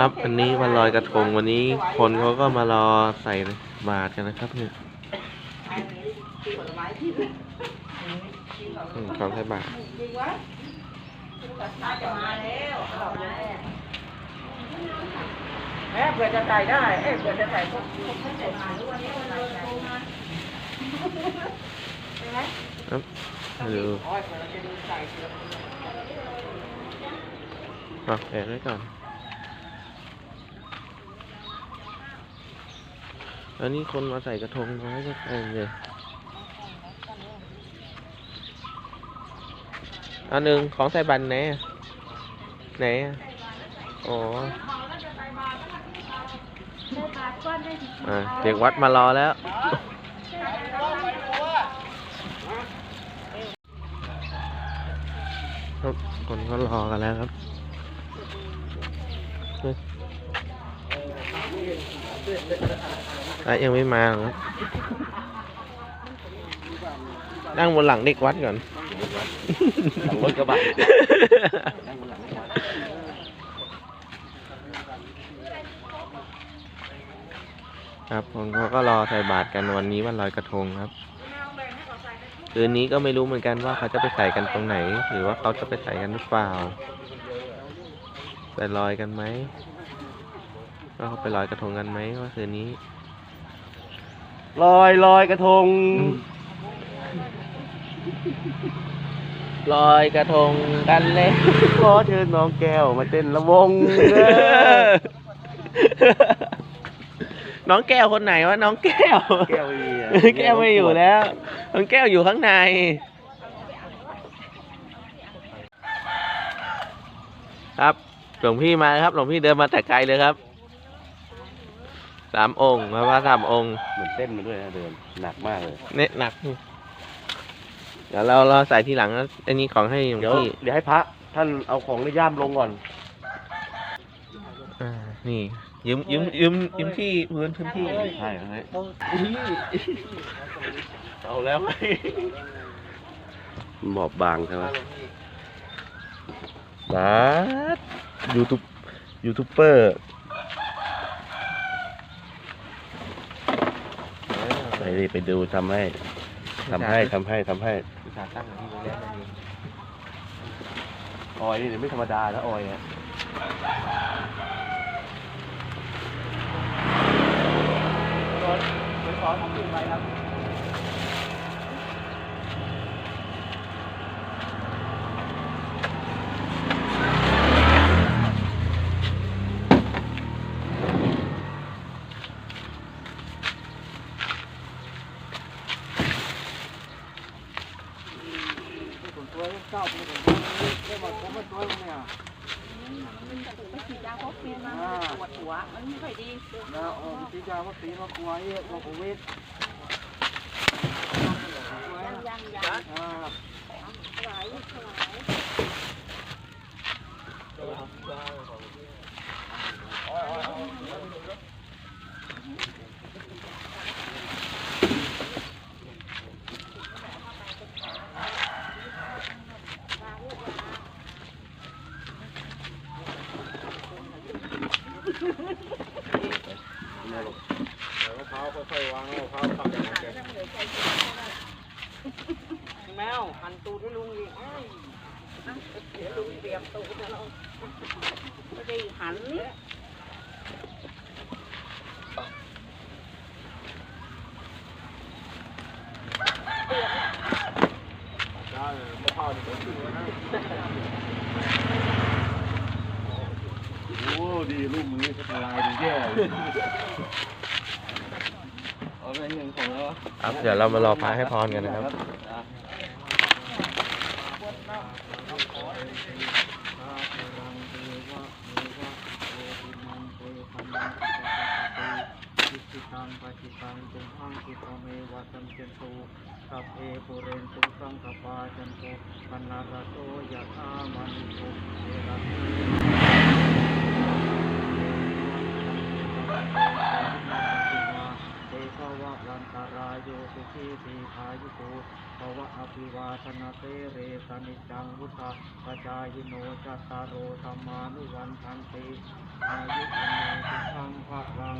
ครับอันนี้วันลอยกระทงวันนี้คนเขาก็มารอใส่บาตรกันนะครับเนี่ยอืมของใส่บาตรแม่เผื่อจะใส่ได้ เอ้ยเผื่อจะใส่พวกพวกใส่มาด้วยครับมาดูโอ้ยเผื่อเราจะดูใส่เผื่ออะแอบไว้ก่อน อันนี้คนมาใส่กระทงน้อยก็เต็มเลย อันหนึ่งของใส่บันไหนไหนอะอ๋ออะเด็กวัดมารอแล้ว ครับคนก็รอกันแล้วครับ เฮ้ยอะยังไม่มาเหรอครับนั่งบนหลังเด็กวัดก่อนหลังรถกระบะครับคนเขาก็รอใส่บาตรกันวันนี้วันลอยกระทงครับ คืนนี้ก็ไม่รู้เหมือนกันว่าเขาจะไปใส่กันตรงไหน หรือว่าเขาจะไปใส่กันหรือเปล่าไปลอยกันไหม ว่าเขาไปลอยกระทงกันไหมว่าคืนนี้ ลอยลอยกระทง ลอยกระทงกันเลยขอเชิญน้องแก้วมาเต้นระวงเด้อน้องแก้วคนไหนวะน้องแก้ว แก้วอีอะแก้วไม่อยู่แล้ว น้องแก้วอยู่ข้างใน ครับหลวงพี่มาครับหลวงพี่เดินมาแต่ไกลเลยครับ สามองค์มาว่าสามองค์เหมือนเต้นมาด้วยนะเดินหนักมากเลย เนี่ยหนักเดี๋ยวเราเราใส่ทีหลังนะอันนี้ของให้หลวงเดี๋ยวพี่เดี๋ยวให้พระ ท่านเอาของในย่ามลงก่อน อ่านี่ยืมยืมยืมยืมที่พื้นพื้นที่ ใช่ไหมเอาแล้วไหมหมอบบางใช่ไหมบาสยูทูบยูทูบเบอร์ ไปดิไปดูทำให้ทำให้ทำให้ทำให้อุตส่าห์ตั้งที่ไว้แล้วนี่ออยนี่เดี๋ยวไม่ธรรมดาแล้วออ ยอะไปฉีดยาพวกเมียมาปวดหัว มันไม่ค่อยดี แล้วเออที่จะวัคซีนมาควายมาโควิด ยังยังยัง อ่า ถวายถวาย มะพร้าวค่อยๆวางมะพร้าวทำอย่างไรแมวหันตูดให้ลุงอีกเดี๋ยวลุงเตรียมตูดนะเราไม่ได้หันนี่ได้มะพร้าวนี่ก็ขึ้นแล้วนะโอ้ ดีลูกมือสลายดีแย่เลยเอาไปหนึ่งของแล้วครับเดี๋ยวเรามารอพระให้พรกันนะครับตังปจิตังตุมหังกิปะเมวะสันเจนตุสัพเพปุเรนตุสังกปาจันตุปนาระโตยะธามณิโกเวระ เตชวะวันตรายโยสุขีตีพายุโกภวะอภิวาธนาเตเรสนิจังวุฒาปจายโนจัตตารโอธรรมานุวันทันติอายุวันสุขังพระรัง